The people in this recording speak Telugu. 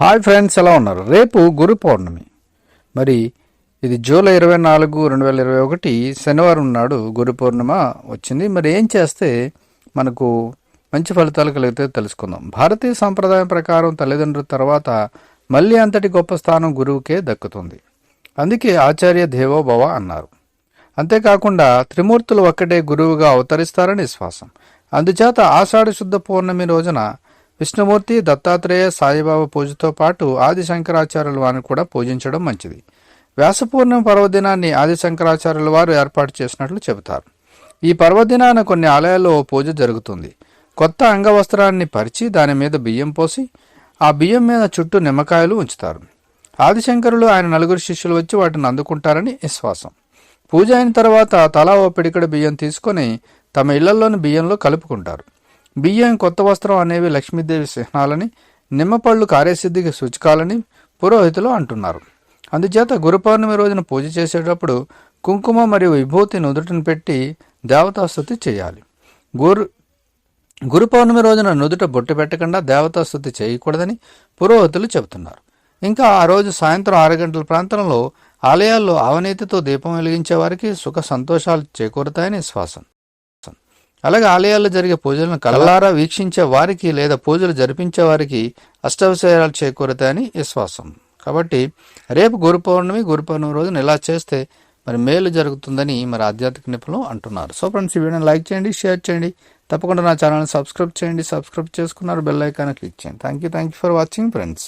హాయ్ ఫ్రెండ్స్ ఎలా ఉన్నారు? రేపు గురు పౌర్ణమి. మరి ఇది జూలై ఇరవై నాలుగు రెండు వేల ఇరవై ఒకటి శనివారం నాడు గురు పౌర్ణిమ వచ్చింది. మరి ఏం చేస్తే మనకు మంచి ఫలితాలు కలిగితే తెలుసుకుందాం. భారతీయ సంప్రదాయం ప్రకారం తల్లిదండ్రుల తర్వాత మళ్ళీ అంతటి గొప్ప స్థానం గురువుకే దక్కుతుంది. అందుకే ఆచార్య దేవోభవ అన్నారు. అంతేకాకుండా త్రిమూర్తులు ఒక్కటే గురువుగా అవతరిస్తారని విశ్వాసం. అందుచేత ఆషాఢ శుద్ధ పౌర్ణమి రోజున విష్ణుమూర్తి దత్తాత్రేయ సాయిబాబా పూజతో పాటు ఆది శంకరాచార్యుల వారిని కూడా పూజించడం మంచిది. వ్యాసపూర్ణం పర్వదినాన్ని ఆది శంకరాచార్యుల వారు ఏర్పాటు చేసినట్లు చెబుతారు. ఈ పర్వదినాన కొన్ని ఆలయాల్లో పూజ జరుగుతుంది. కొత్త అంగవస్త్రాన్ని పరిచి దాని మీద బియ్యం పోసి ఆ బియ్యం మీద చుట్టూ నిమ్మకాయలు ఉంచుతారు. ఆదిశంకరులు ఆయన నలుగురు శిష్యులు వచ్చి వాటిని అందుకుంటారని విశ్వాసం. పూజ అయిన తర్వాత తలా ఓ పిడికడ బియ్యం తీసుకొని తమ ఇళ్ళలోని బియ్యంలో కలుపుకుంటారు. బియ్యం కొత్త వస్త్రం అనేవి లక్ష్మీదేవి చిహ్నాలని నిమ్మపళ్ళు కార్యసిద్ధికి సూచకాలని పురోహితులు అంటున్నారు. అందుచేత గురు పౌర్ణమి రోజున పూజ చేసేటప్పుడు కుంకుమ మరియు విభూతి నుదుటను పెట్టి దేవతాస్తుతి చేయాలి. గురు గురు పౌర్ణమి రోజున నుదుట బొట్టు పెట్టకుండా దేవతాస్తుతి చేయకూడదని పురోహితులు చెబుతున్నారు. ఇంకా ఆ రోజు సాయంత్రం ఆరు గంటల ప్రాంతంలో ఆలయాల్లో అవనీతితో దీపం వెలిగించే వారికి సుఖ సంతోషాలు చేకూరుతాయని విశ్వాసం అలాగే ఆలయాల్లో జరిగే పూజలను కళ్ళారా వీక్షించే వారికి లేదా పూజలు జరిపించే వారికి అష్టవిషయాలు చేకూరుతాయని విశ్వాసం కాబట్టి రేపు గురు పౌర్ణమి గురు పౌర్ణమి రోజున ఇలా చేస్తే మరి మేలు జరుగుతుందని మరి ఆధ్యాత్మిక నిపుణులు అంటున్నారు. సో ఫ్రెండ్స్ ఈ వీడియోని లైక్ చేయండి షేర్ చేయండి. తప్పకుండా నా ఛానల్ని సబ్స్క్రైబ్ చేయండి. సబ్స్క్రైబ్ చేసుకున్నారు బెల్ ఐకాన్ క్లిక్ చేయండి. Thank you thank you for watching friends.